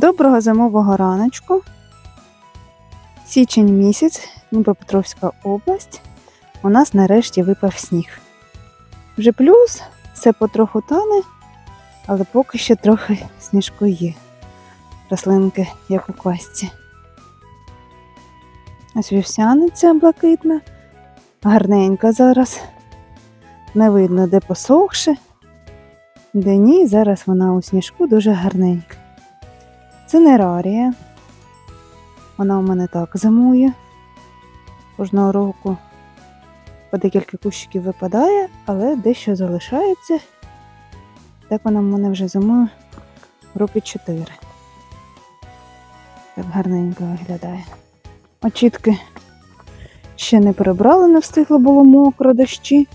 Доброго зимового раночку. Січень місяць, Дніпропетровська область. У нас нарешті випав сніг. Вже плюс, все потроху тане, але поки що трохи сніжку є. Рослинки, як у квасті. Ось вівсяниця блакитна, гарненька зараз. Не видно, де посохше, де ні, зараз вона у сніжку дуже гарненька. Це нерарія. Вона у мене так зимує. Кожного року по декілька кущиків випадає, але дещо залишається. Так вона в мене вже зимує роки 4. Так гарненько виглядає. Очітки ще не прибрали, не встигло було мокро дощі.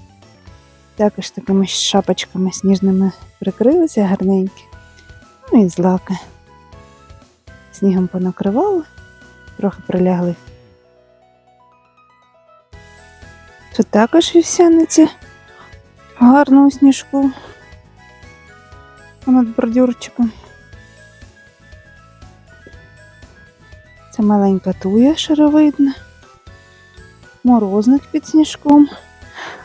Також такими шапочками сніжними прикрилися гарненькі. Ну і злаки снігом понакривало, трохи прилягли. Тут також вівсяниця гарно у сніжку над бордюрчиком. Це маленька туя шаровидна, морозник під сніжком.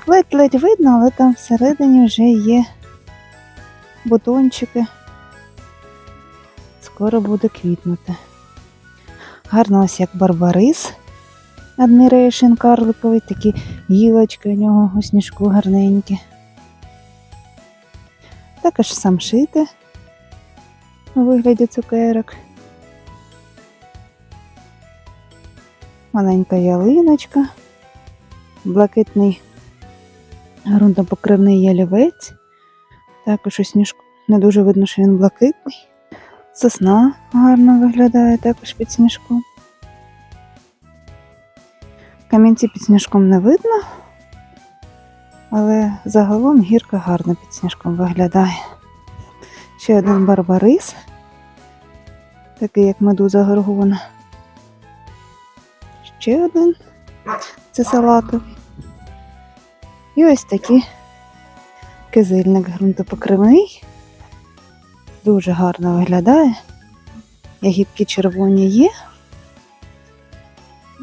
Ледь-ледь видно, але там всередині вже є бутончики скоро буде квітнути. Гарно ось як барбарис. Admiration карликовий, такі гілочки у нього у сніжку гарненькі. Також самшити у вигляді цукерок. Маленька ялиночка, блакитний ґрунтопокривний ялівець. Також у сніжку не дуже видно, що він блакитний. Сосна гарно виглядає також під сніжком. Камінці під сніжком не видно, але загалом гірка гарно під сніжком виглядає. Ще один барбарис, такий як медуза горгона. Ще один це салатовий. І ось такий кизильник ґрунтопокривний. Дуже гарно виглядає. Ягідки червоні є,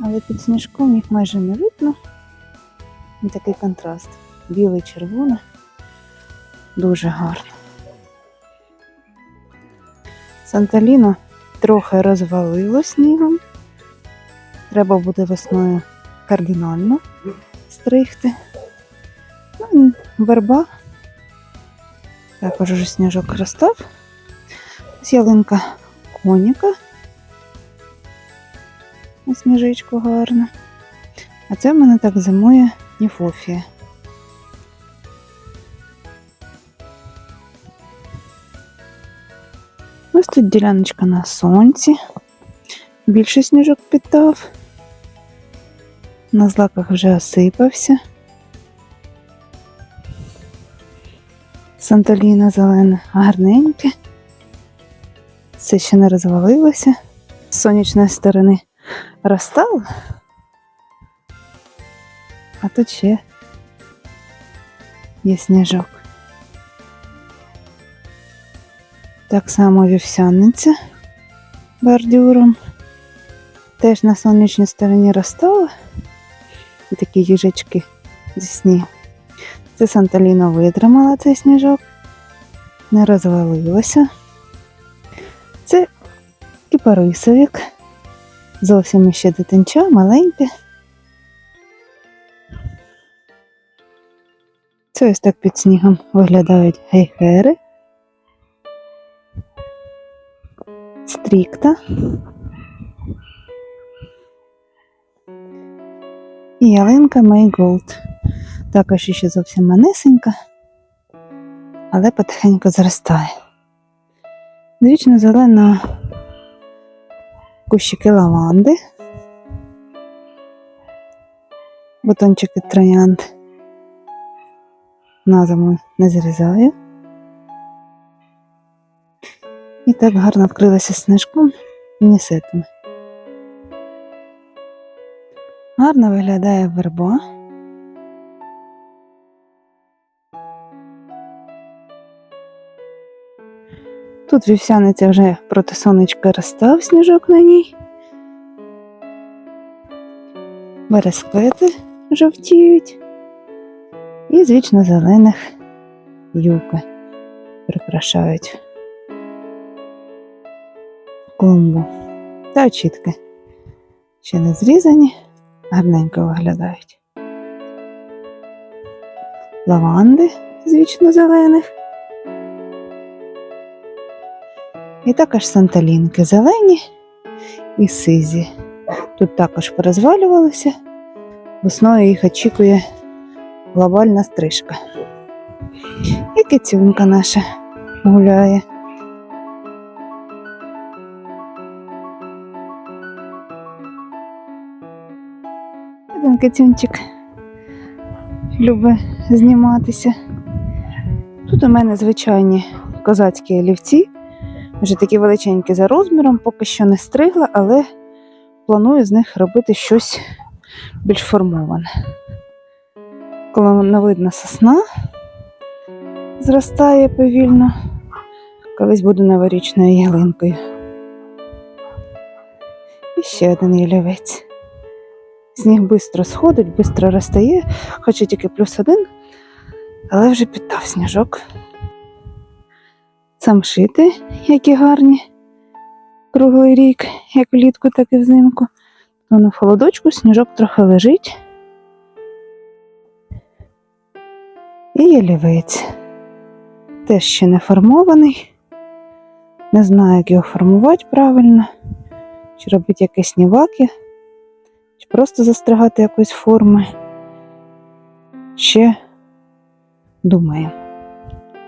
але під сніжком їх майже не видно. І такий контраст. Білий червоний. Дуже гарно. Санталіно трохи розвалило снігом. Треба буде весною кардинально стригти. Ну, верба. Також уже сніжок розстав. Ось ялинка коніка. На сніжечку гарна. А це в мене так зимує ніфофія. Ось тут діляночка на сонці. Більше сніжок підтав. На злаках вже осипався. Санталіна зелене гарненьке. Це ще не розвалилося. З сонячної сторони розстало. А тут ще є сніжок. Так само вівсяниця бордюром. Теж на сонячній стороні розстала. І такі їжачки зі снігу. Це Санталіна витримала цей сніжок, не розвалилося. Це кіпарисовик. Зовсім ще дитинча, маленьке. Це ось так під снігом виглядають гейхери. Стрікта. І ялинка Мейголд. Також ще зовсім манесенька, але потихеньку зростає. Двічно зелена кущики лаванди, бутончики троянд на зиму не зрізаю. І так гарно вкрилася снежком і нісетами. Гарно виглядає верба. Тут вівсяниця вже проти сонечка розстав сніжок на ній. Бересклети жовтіють. І з вічно зелених юки прикрашають клумбу. Та очітки ще не зрізані, гарненько виглядають. Лаванди з вічно зелених. І також санталінки зелені і сизі. Тут також порозвалювалися. Весною їх очікує глобальна стрижка. І кицюнька наша гуляє. Один кицюнчик любить зніматися. Тут у мене звичайні козацькі олівці, вже такі величенькі за розміром, поки що не стригла, але планую з них робити щось більш формоване. Колоновидна сосна зростає повільно, колись буду новорічною ялинкою. І ще один ялівець. Сніг швидко сходить, швидко розтає, хоча тільки плюс один, але вже підтав сніжок. Самшити, які гарні, круглий рік, як влітку, так і взимку. Воно в холодочку, сніжок трохи лежить. І ялівець. Теж ще не формований. Не знаю, як його формувати правильно, чи робити якісь ніваки, чи просто застригати якоїсь форми. Ще думаю.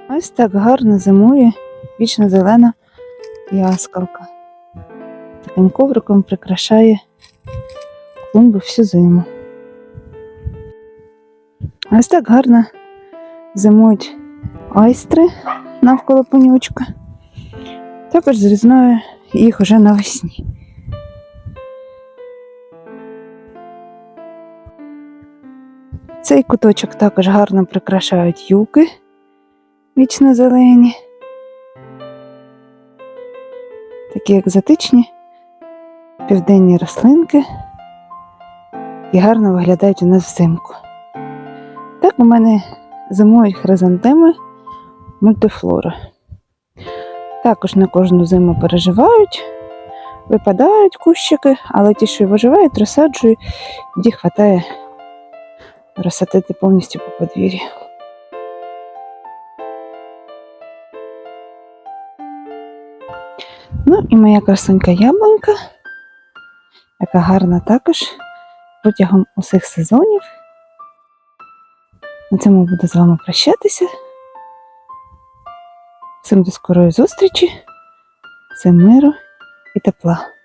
Ось так гарно зимує вічно зелена яскалка. Таким ковриком прикрашає клумби всю зиму. Ось так гарно зимують айстри навколо пенючка. Також зрізнаю їх уже навесні. Цей куточок також гарно прикрашають юки вічно зелені. Такі екзотичні південні рослинки і гарно виглядають у нас взимку. Так у мене зимують хризантеми мультифлори. Також на кожну зиму переживають, випадають кущики, але ті, що виживають, розсаджую, тоді хватає розсадити повністю по подвір'ю. Ну і моя красунька яблунька, яка гарна також протягом усіх сезонів. На цьому буду з вами прощатися. Всім до скорої зустрічі, всім миру і тепла.